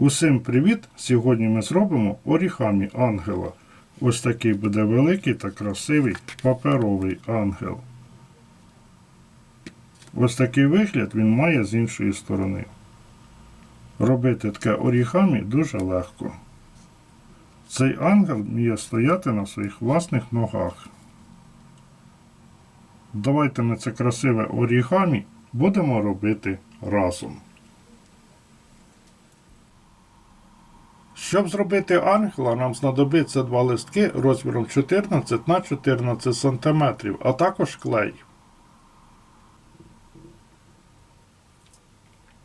Усім привіт! Сьогодні ми зробимо орігамі ангела. Ось такий буде великий та красивий паперовий ангел. Ось такий вигляд він має з іншої сторони. Робити таке орігамі дуже легко. Цей ангел вміє стояти на своїх власних ногах. Давайте ми це красиве орігамі будемо робити разом. Щоб зробити ангела, нам знадобиться два листки розміром 14 на 14 см, а також клей.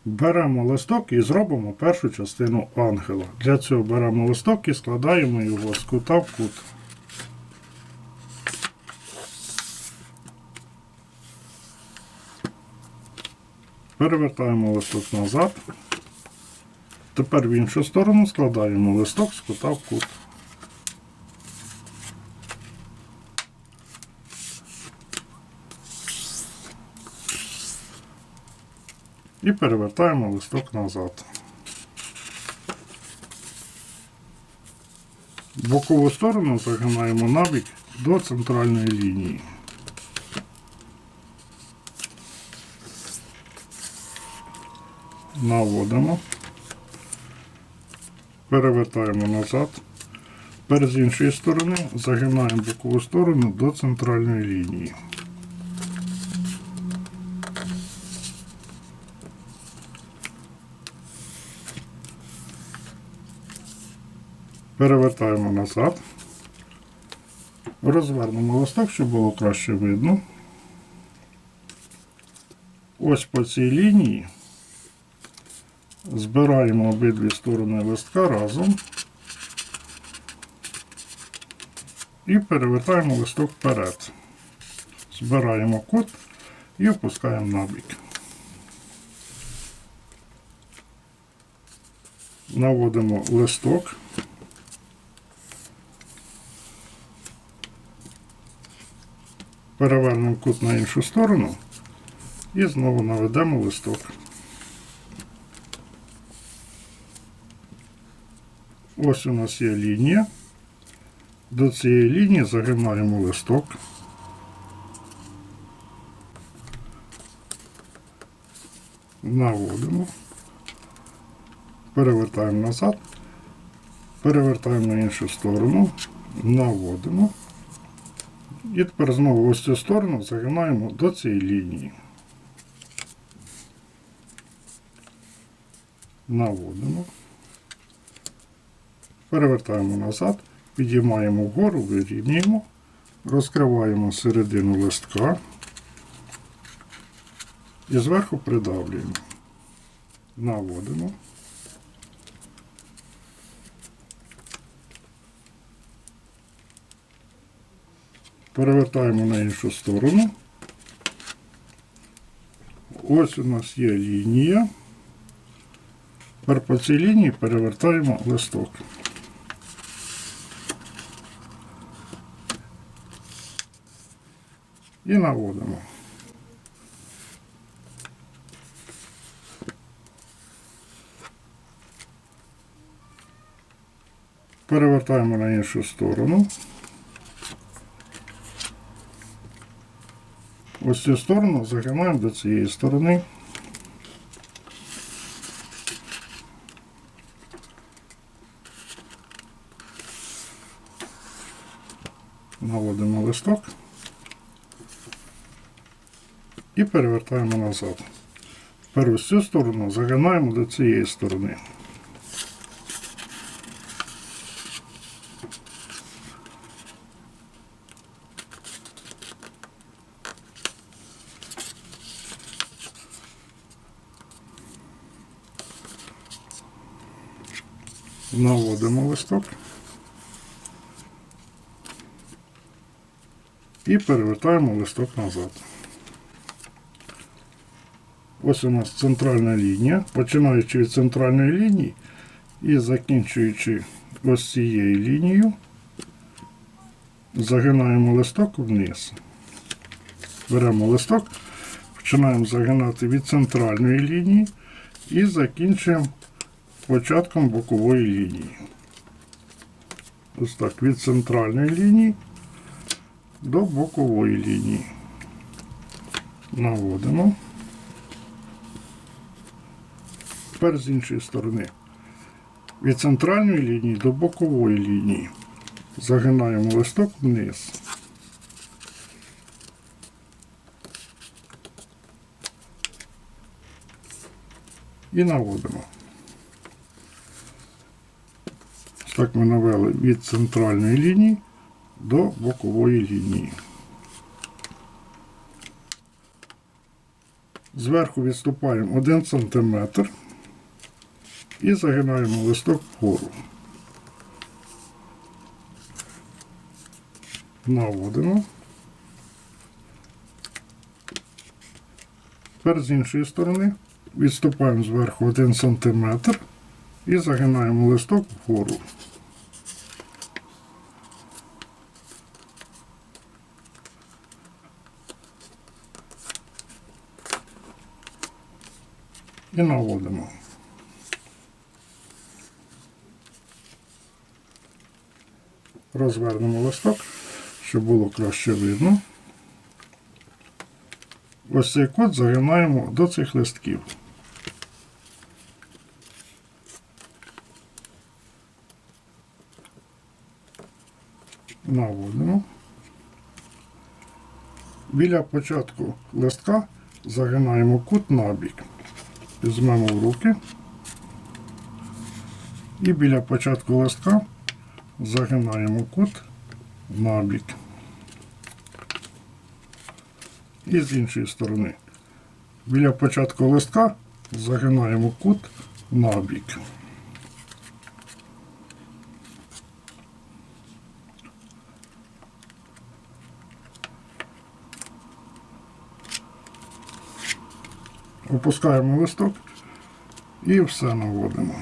Беремо листок і зробимо першу частину ангела. Для цього беремо листок і складаємо його з кута в кут. Перевертаємо листок назад. Тепер в іншу сторону складаємо листок з кута в кут. І перевертаємо листок назад. Бокову сторону загинаємо набік до центральної лінії. Наводимо перевертаємо назад. Тепер з іншої сторони загинаємо бокову сторону до центральної лінії. Перевертаємо назад. Розвернемо листок, щоб було краще видно. Ось по цій лінії Збираємо обидві сторони листка разом і перевертаємо листок вперед. Збираємо кут і опускаємо на бік. Наводимо листок. Перевернемо кут на іншу сторону і знову наведемо листок. Ось у нас є лінія. До цієї лінії загинаємо листок. Наводимо. Перевертаємо назад. Перевертаємо на іншу сторону. Наводимо. І тепер знову ось цю сторону загинаємо до цієї лінії. Наводимо. Перевертаємо назад, підіймаємо вгору, вирівнюємо, розкриваємо середину листка і зверху придавлюємо. Наводимо. Перевертаємо на іншу сторону. Ось у нас є лінія. Тепер по цій лінії перевертаємо листок. І наводимо. Перевертаємо на іншу сторону. Ось цю сторону загинаємо до цієї сторони. Наводимо листок і перевертаємо назад. Тепер ось цю сторону загинаємо до цієї сторони. Наводимо листок і перевертаємо листок назад. Ось у нас центральна лінія. Починаючи від центральної лінії і закінчуючи ось цією лінією, загинаємо листок вниз. Беремо листок, починаємо загинати від центральної лінії і закінчуємо початком бокової лінії. Ось так, від центральної лінії до бокової лінії. Наводимо. Тепер з іншої сторони. Від центральної лінії до бокової лінії. Загинаємо листок вниз. І наводимо. Так ми навели від центральної лінії до бокової лінії. Зверху відступаємо 1 см і загинаємо листок вгору. Наводимо. Тепер з іншої сторони відступаємо зверху 1 см і загинаємо листок вгору. І наводимо. Розвернемо листок, щоб було краще видно. Ось цей код загинаємо до цих листків. Наводимо. Біля початку листка загинаємо кут набік. Візьмемо в руки. І біля початку листка загинаємо кут набік. І з іншої сторони. Біля початку листка загинаємо кут набік. Опускаємо листок і все наводимо.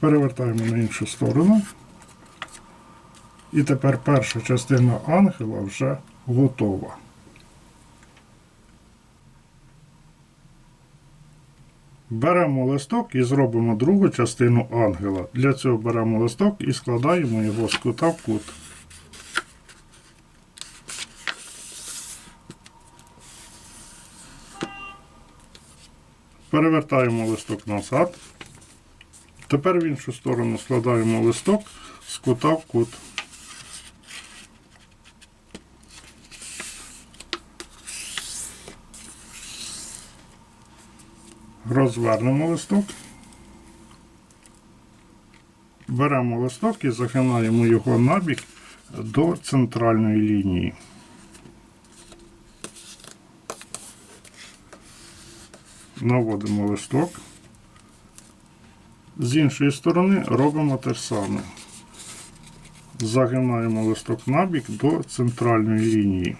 Перевертаємо на іншу сторону. І тепер перша частина ангела вже готова. Беремо листок і зробимо другу частину ангела. Для цього беремо листок і складаємо його з кута в кут. Перевертаємо листок назад. Тепер в іншу сторону складаємо листок з кута в кут. Розвернемо листок. Беремо листок і загинаємо його набік до центральної лінії. Наводимо листок. З іншої сторони робимо те саме. Загинаємо листок набік до центральної лінії.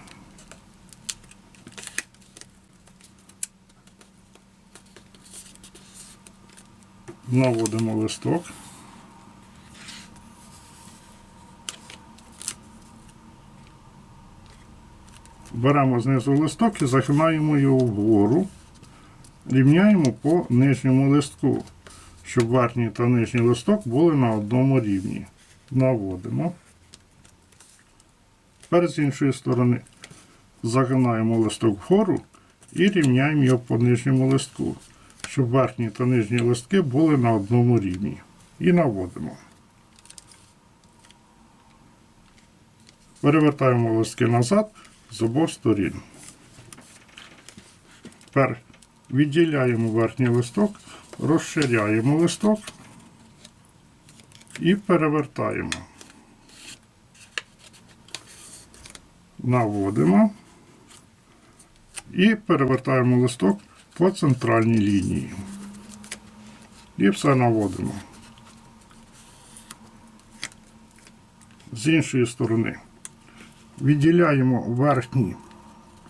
Наводимо листок. Беремо знизу листок і загинаємо його вгору. Рівняємо по нижньому листку, щоб верхній та нижній листок були на одному рівні. Наводимо. Тепер з іншої сторони загинаємо листок вгору і рівняємо його по нижньому листку, щоб верхні та нижні листки були на одному рівні. І наводимо. Перевертаємо листки назад з обох сторін. Тепер відділяємо верхній листок, розширяємо листок і перевертаємо. Наводимо і перевертаємо листок по центральній лінії. І все наводимо. З іншої сторони відділяємо верхній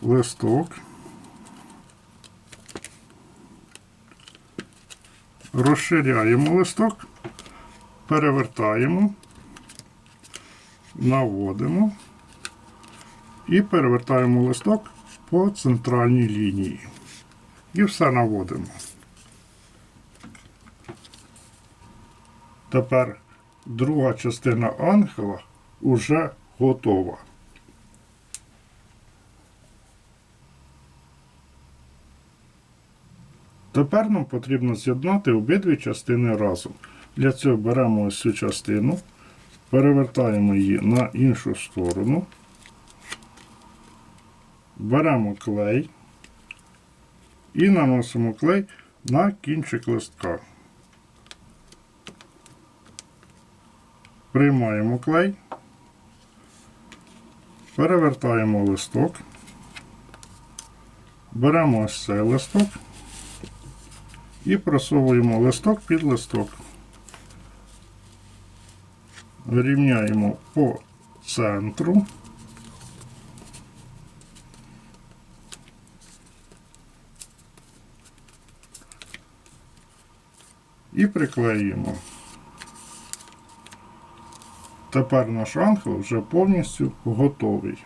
листок. розширяємо листок, перевертаємо, наводимо і перевертаємо листок по центральній лінії. І все наводимо. Тепер друга частина ангела вже готова. Тепер нам потрібно з'єднати обидві частини разом. Для цього беремо ось цю частину, перевертаємо її на іншу сторону, беремо клей і наносимо клей на кінчик листка. Приймаємо клей, перевертаємо листок, беремо ось цей листок і просовуємо листок під листок. Рівняємо по центру. І приклеїмо. Тепер наш ангел вже повністю готовий.